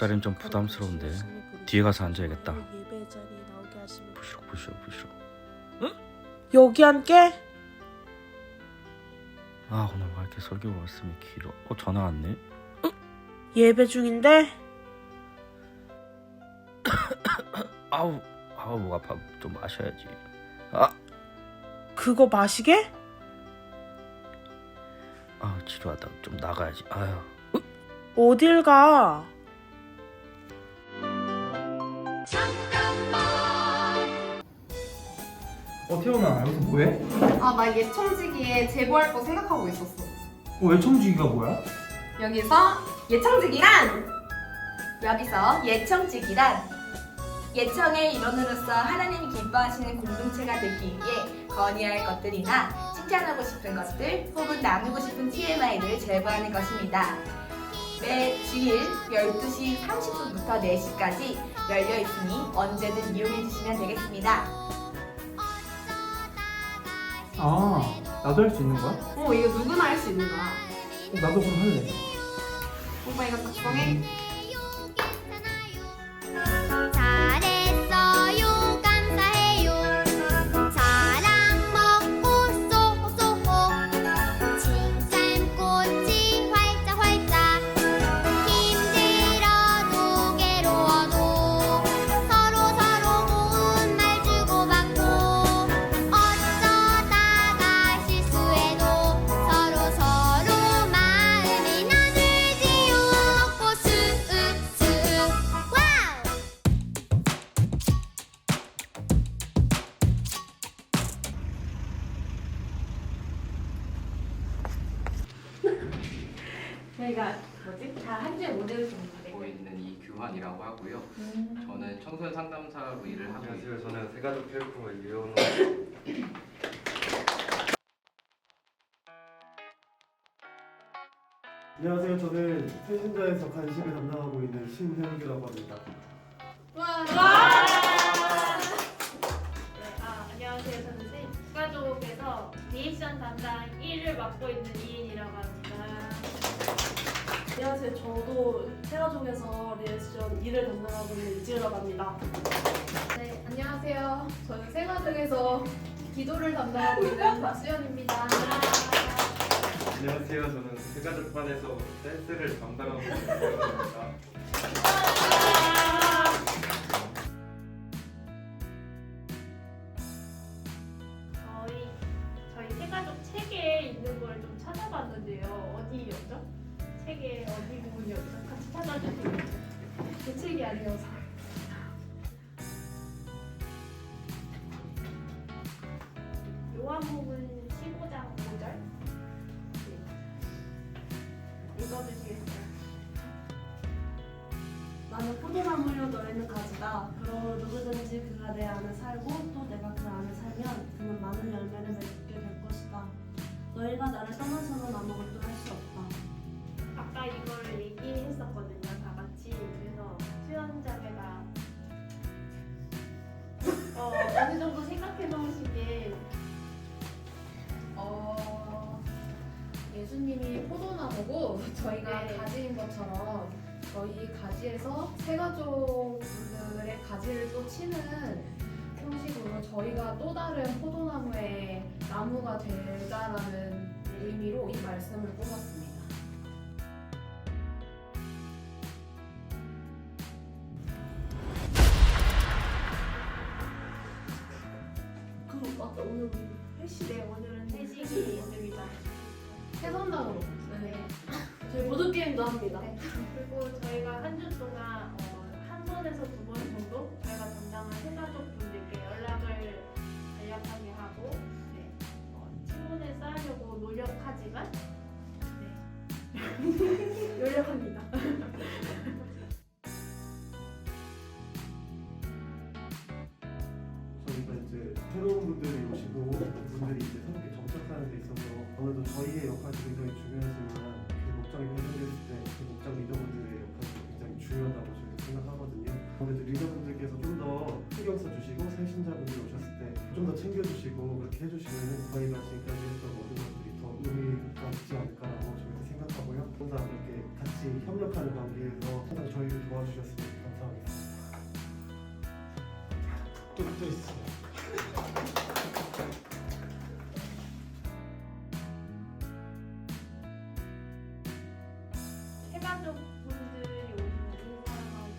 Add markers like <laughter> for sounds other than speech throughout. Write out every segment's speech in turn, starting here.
아, 앞자리는 좀 부담스러운데. 뒤에 가서 앉아야겠다. 부시럭 부시럭 부시럭. 여기 앉게? 아 오늘 왜 이렇게 설교가 말씀이 길어? 어 전화 왔네. 예배 중인데? <coughs> 아우 아우 목 아파 좀 마셔야지. 아, 그거 마시게? 아 지루하다 좀 나가야지. 아유. 어딜 가? 어 태훈아 여기서 뭐해? 아, 나 예청지기에 제보할 거 생각하고 있었어. 어 외청지기가 뭐야? 여기서 예청지기란 여기서 예청지기란 예청의 일원으로서 하나님이 기뻐하시는 공동체가 되기 위해 건의할 것들이나 칭찬하고 싶은 것들 혹은 나누고 싶은 TMI를 제보하는 것입니다. 매 주일 12시 30분부터 4시까지 열려 있으니 언제든 이용해 주시면 되겠습니다. 아 나도 할 수 있는 거야? 어, 이거 누구나 할 수 있는 거야. 어, 나도 그럼 할래 오빠 이거 작성해. 저희가 뭐지? 다 한 주에 모델을 좀 하고 있는 이규환이라고 하고요. 저는 청소년 상담사로 일을 하고 있습니다. 안녕하세요. 저는 세가족 헬퍼 이현우. 안녕하세요. 저는 세신자에서 간식을 담당하고 있는 신혜욱이라고 합니다. 네, 아, 안녕하세요. 저는 세- 국가족에서 리액션 담당 1을 맡고 있는 이인이라고 합니다. 안녕하세요. 저도 세가족에서 리액션 일을 담당하고 있는 이지우라고 합니다. 네, 안녕하세요. 저는 생활등에서 기도를 담당하고 있는 박수연입니다. 안녕하세요. 저는 세가족반에서 댄스를 담당하고 있는 이현우입니다. 어디 부분이었죠? 같이 찾아주세요. 제 책이 아니어서. 요한복음 15장 5절 읽어주시겠어요? 나는 포도나무요 너희는 가지다. 그러므로 누구든지 그가 내 안에 살고 또 내가 그 안에 살면 그는 많은 열매를 맺게 될 것이다. 너희가 나를 떠나서는 아무것도 할 수 없다. 아까 이걸 얘기했었거든요, 다 같이. 그래서 수연자매가 어, 어느 정도 생각해 놓으신 게 어, 예수님이 포도나무고 <laughs> 저희가 네. 가지인 것처럼 저희 가지에서 세가족분들의 가지를 또 치는 형식으로 저희가 또 다른 포도나무의 나무가 되자라는 의미로 이 말씀을 뽑았습니다. 오늘 회식 네, 오늘은 회식이 있습니다. 해선당으로. 네. 저희 보드 게임도 합니다. 네. 그리고 저희가 한 주 동안 어, 한 번에서 두 번 정도 저희가 담당한 세가족 분들께 연락을 간략하게 하고 네, 어, 친분을 쌓으려고 노력하지만 네. <laughs> 노력합니다. <laughs> 역할이 굉장히 중요하지만 그 목장이 배정됐을 때 그 목장 리더분들의 역할이 굉장히 중요하다고 저희가 생각하거든요. 아무래도 리더분들께서 좀 더 신경 써주시고 새 신자분들이 오셨을 때 좀 더 챙겨주시고 그렇게 해주시면 저희가 지금까지 했던 모든 것들이 더 의미가 있지 않을까라고 저희가 생각하고요. 항상 이렇게 같이 협력하는 관계에서 항상 저희를 도와주셨으면 감사하겠습니다. 또, 또 있어. 해가족 분들이 오시면 인사하고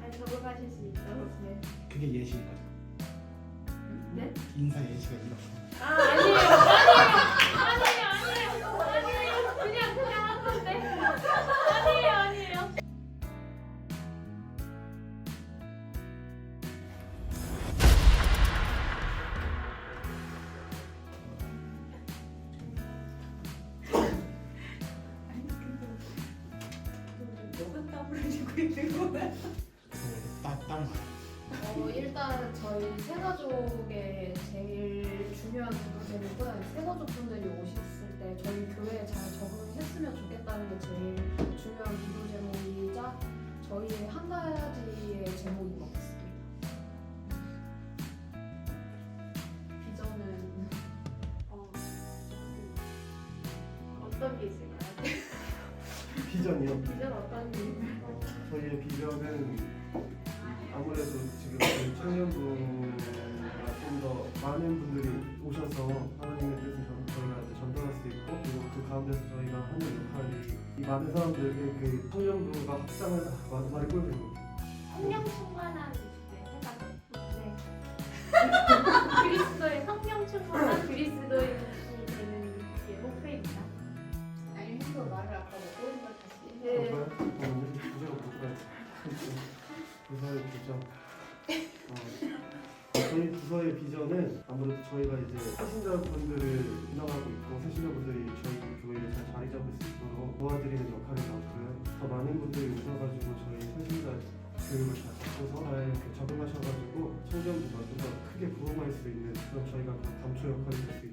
잘 적응하실 수 있도록 네. 그게 예시인가요? 네? 인사 예시가 이렇게. 아 아니에요 딱딱 어, 일단 저희 새가족의 제일 중요한 기도 제목은 새가족 분들이 오셨을 때 저희 교회에 잘 적응했으면 좋겠다는 게 제일 중요한 기도 제목이자 저희의 한 가지의 제목인 것 같습니다. 비전은 어, 어떤 게 있을까요? 비전이요. 비전 어떤 게 있을까요? 어, 저희의 비전은 아무래도 지금 저희 청년부가 좀더 많은 분들이 오셔서 하나님의 뜻을 전- 저희가 전달할 수 있고 그리고 그 가운데서 저희가 하는 역할이 이 많은 사람들에게 그 청년부가 확장을 아, 말- 말이 꼬여요. 성령 충만한 네, 해가족 <laughs> 네 그리스도의 성령 충만한 그리스도인이 되는 게 목표입니다 아니 힘도 말을 아까 못것 같이. 네. 부서의 비전. 어, 저희 부서의 비전은 아무래도 저희가 이제 새신자분들을 운영하고 있고 새신자분들이 저희 교회에 잘 자리 잡을 수 있도록 도와드리는 역할인 만큼 더 많은 분들이 오셔가지고 저희 새신자 교육을 잘 받고서 잘 적응하셔가지고 청년부가 좀더 크게 부흥할 수 있는 그런 저희가 그 감초 역할이 될 수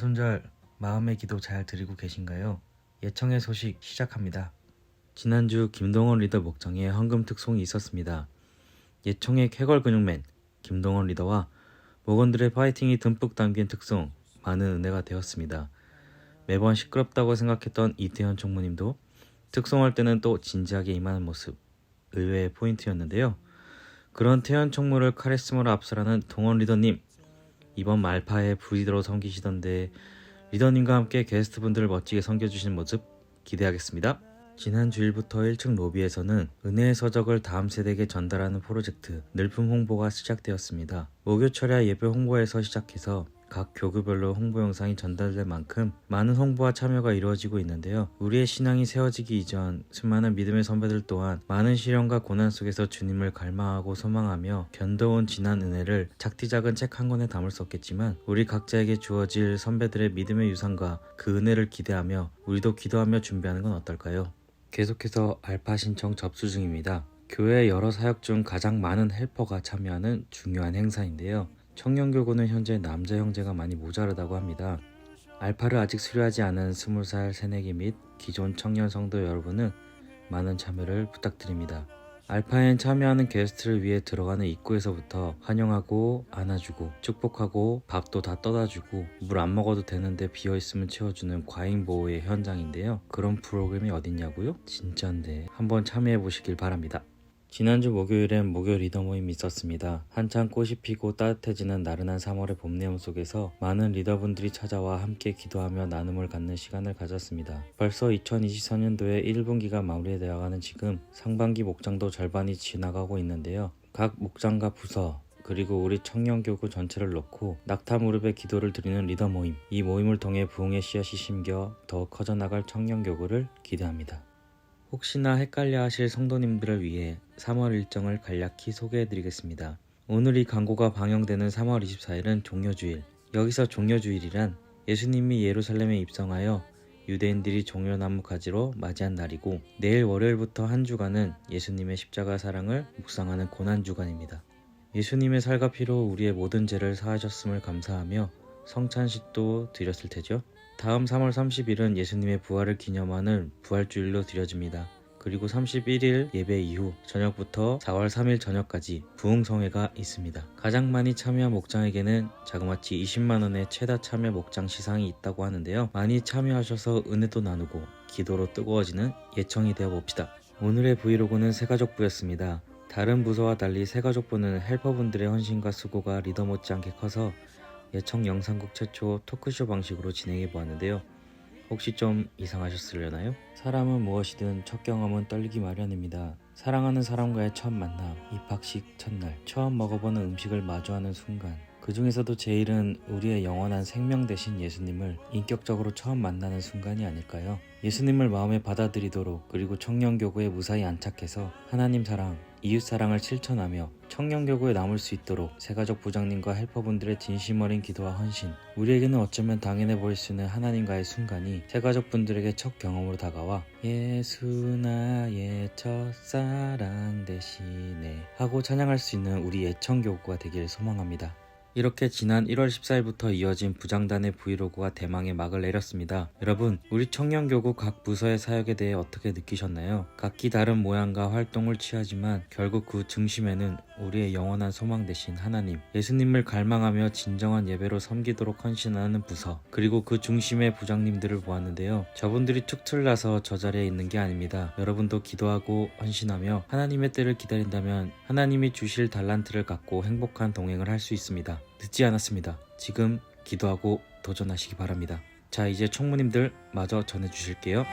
사순절 마음의 기도 잘 드리고 계신가요? 예청의 소식 시작합니다. 지난주 김동원 리더 목장에 헌금 특송이 있었습니다. 예청의 쾌걸 근육맨 김동원 리더와 목원들의 파이팅이 듬뿍 담긴 특송 많은 은혜가 되었습니다. 매번 시끄럽다고 생각했던 이태현 총무님도 특송할 때는 또 진지하게 임하는 모습 의외의 포인트였는데요. 그런 태현 총무를 카리스마로 압살하는 동원 리더님 이번 말파에 브리더로 섬기시던데 리더님과 함께 게스트분들을 멋지게 섬겨주신 모습 기대하겠습니다. 지난 주일부터 1층 로비에서는 은혜의 서적을 다음 세대에게 전달하는 프로젝트 늘품 홍보가 시작되었습니다. 목요철야 예배 홍보에서 시작해서 각 교구별로 홍보 영상이 전달될 만큼 많은 홍보와 참여가 이루어지고 있는데요. 우리의 신앙이 세워지기 이전 수많은 믿음의 선배들 또한 많은 시련과 고난 속에서 주님을 갈망하고 소망하며 견뎌온 지난 은혜를 작디 작은 책 한 권에 담을 수 없겠지만 우리 각자에게 주어질 선배들의 믿음의 유산과 그 은혜를 기대하며 우리도 기도하며 준비하는 건 어떨까요? 계속해서 알파 신청 접수 중입니다. 교회 여러 사역 중 가장 많은 헬퍼가 참여하는 중요한 행사인데요. 청년교구는 현재 남자 형제가 많이 모자르다고 합니다. 알파를 아직 수료하지 않은 20살 새내기 및 기존 청년 성도 여러분은 많은 참여를 부탁드립니다. 알파엔 참여하는 게스트를 위해 들어가는 입구에서부터 환영하고 안아주고 축복하고 밥도 다 떠다주고 물 안 먹어도 되는데 비어있으면 채워주는 과잉 보호의 현장인데요. 그런 프로그램이 어딨냐고요? 진짜인데 한번 참여해 보시길 바랍니다. 지난주 목요일엔 목요 리더 모임이 있었습니다. 한창 꽃이 피고 따뜻해지는 나른한 3월의 봄 내음 속에서 많은 리더분들이 찾아와 함께 기도하며 나눔을 갖는 시간을 가졌습니다. 벌써 2024년도의 1분기가 마무리되어 가는 지금 상반기 목장도 절반이 지나가고 있는데요. 각 목장과 부서 그리고 우리 청년교구 전체를 놓고 낙타 무릎에 기도를 드리는 리더 모임 이 모임을 통해 부흥의 씨앗이 심겨 더 커져나갈 청년교구를 기대합니다. 혹시나 헷갈려 하실 성도님들을 위해 3월 일정을 간략히 소개해 드리겠습니다. 오늘 이 광고가 방영되는 3월 24일은 종려주일. 여기서 종려주일이란 예수님이 예루살렘에 입성하여 유대인들이 종려나무 가지로 맞이한 날이고 내일 월요일부터 한 주간은 예수님의 십자가 사랑을 묵상하는 고난 주간입니다. 예수님의 살과 피로 우리의 모든 죄를 사하셨음을 감사하며 성찬식도 드렸을 테죠. 다음 3월 30일은 예수님의 부활을 기념하는 부활주일로 드려집니다. 그리고 31일 예배 이후 저녁부터 4월 3일 저녁까지 부흥성회가 있습니다. 가장 많이 참여한 목장에게는 자그마치 20만원의 최다 참여 목장 시상이 있다고 하는데요. 많이 참여하셔서 은혜도 나누고 기도로 뜨거워지는 예청이 되어 봅시다. 오늘의 브이로그는 새가족부였습니다. 다른 부서와 달리 새가족부는 헬퍼분들의 헌신과 수고가 리더 못지않게 커서 예청 영상국 최초 토크쇼 방식으로 진행해 보았는데요. 혹시 좀 이상하셨으려나요? 사람은 무엇이든 첫 경험은 떨리기 마련입니다. 사랑하는 사람과의 첫 만남, 입학식 첫날, 처음 먹어보는 음식을 마주하는 순간, 그 중에서도 제일은 우리의 영원한 생명 되신 예수님을 인격적으로 처음 만나는 순간이 아닐까요? 예수님을 마음에 받아들이도록 그리고 청년교구에 무사히 안착해서 하나님 사랑, 이웃 사랑을 실천하며 청년교구에 남을 수 있도록 새가족 부장님과 헬퍼분들의 진심 어린 기도와 헌신, 우리에게는 어쩌면 당연해 보일 수 있는 하나님과의 순간이 새가족 분들에게 첫 경험으로 다가와 예수 나의 첫사랑 대신에 하고 찬양할 수 있는 우리 애청교구가 되길 소망합니다. 이렇게 지난 1월 14일부터 이어진 부장단의 브이로그가 대망의 막을 내렸습니다. 여러분, 우리 청년교구 각 부서의 사역에 대해 어떻게 느끼셨나요? 각기 다른 모양과 활동을 취하지만 결국 그 중심에는 우리의 영원한 소망 되신 하나님, 예수님을 갈망하며 진정한 예배로 섬기도록 헌신하는 부서, 그리고 그 중심의 부장님들을 보았는데요. 저분들이 툭 틀나서 저 자리에 있는 게 아닙니다. 여러분도 기도하고 헌신하며 하나님의 때를 기다린다면 하나님이 주실 달란트를 갖고 행복한 동행을 할 수 있습니다. 늦지 않았습니다. 지금 기도하고 도전하시기 바랍니다. 자, 이제 총무님들 마저 전해주실게요.